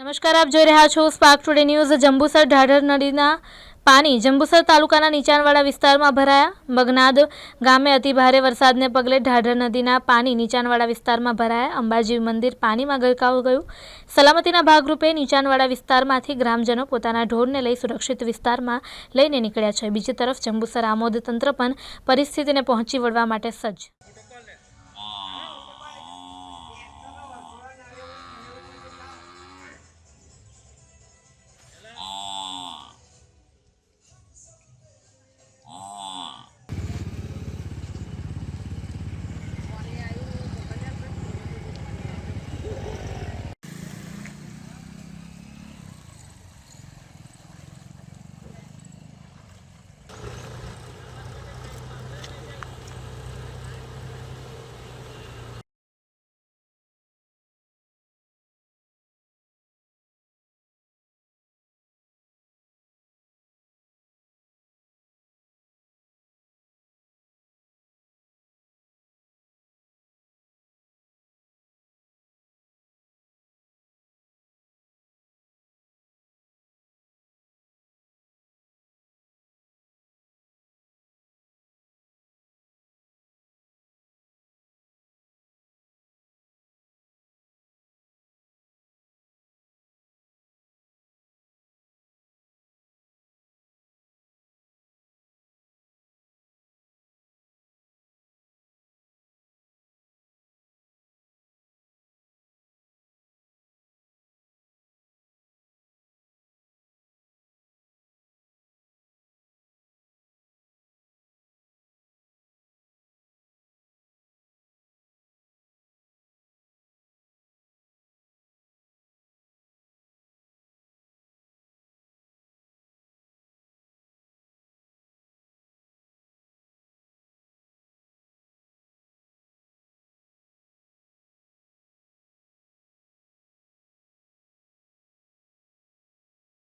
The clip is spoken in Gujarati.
નમસ્કાર, આપ જોઈ રહ્યા છો spark today news Jambusar Dhadhar નદીના પાણી જંબુસર તાલુકાના નીચાણવાળા વિસ્તારમાં ભરાયા. મગનાદ ગામે અતિ ભારે વરસાદને પગલે ઢાઢર નદીના પાણી નીચાણવાળા વિસ્તારમાં ભરાયા. અંબાજી મંદિર પાણીમાં ગરકાવ ગયું. સલામતીના ભાગરૂપે નીચાણવાળા વિસ્તારમાંથી ગ્રામજનો પોતાના ઢોરને લઈ સુરક્ષિત વિસ્તારમાં લઈને નીકળ્યા છે. બીજી તરફ જંબુસર આમોદ તંત્ર પણ પરિસ્થિતિને પહોંચી વળવા માટે સજ્જ.